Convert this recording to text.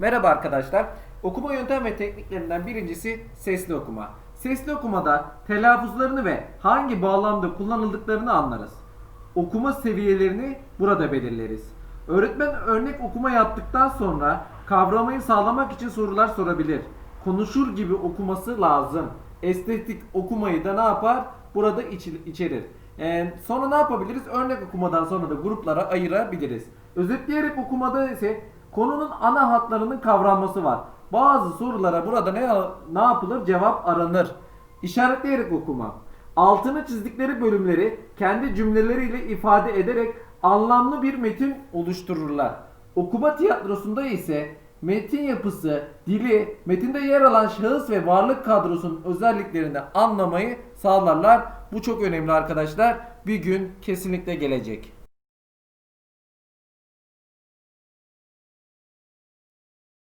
Merhaba arkadaşlar. Okuma yöntem ve tekniklerinden birincisi sesli okuma. Sesli okumada telaffuzlarını ve hangi bağlamda kullanıldıklarını anlarız. Okuma seviyelerini burada belirleriz. Öğretmen örnek okuma yaptıktan sonra kavramayı sağlamak için sorular sorabilir. Konuşur gibi okuması lazım. Estetik okumayı da ne yapar? Burada içerir. Ee, sonra ne yapabiliriz? Örnek okumadan sonra da gruplara ayırabiliriz. Özetleyerek okumada ise konunun ana hatlarının kavranması var. Bazı sorulara burada ne ne yapılır? Cevap aranır. İşaretleyerek okuma. Altını çizdikleri bölümleri kendi cümleleriyle ifade ederek anlamlı bir metin oluştururlar. Okuma tiyatrosunda ise metin yapısı, dili, metinde yer alan şahıs ve varlık kadrosunun özelliklerini anlamayı sağlarlar. Bu çok önemli arkadaşlar. Bir gün kesinlikle gelecek.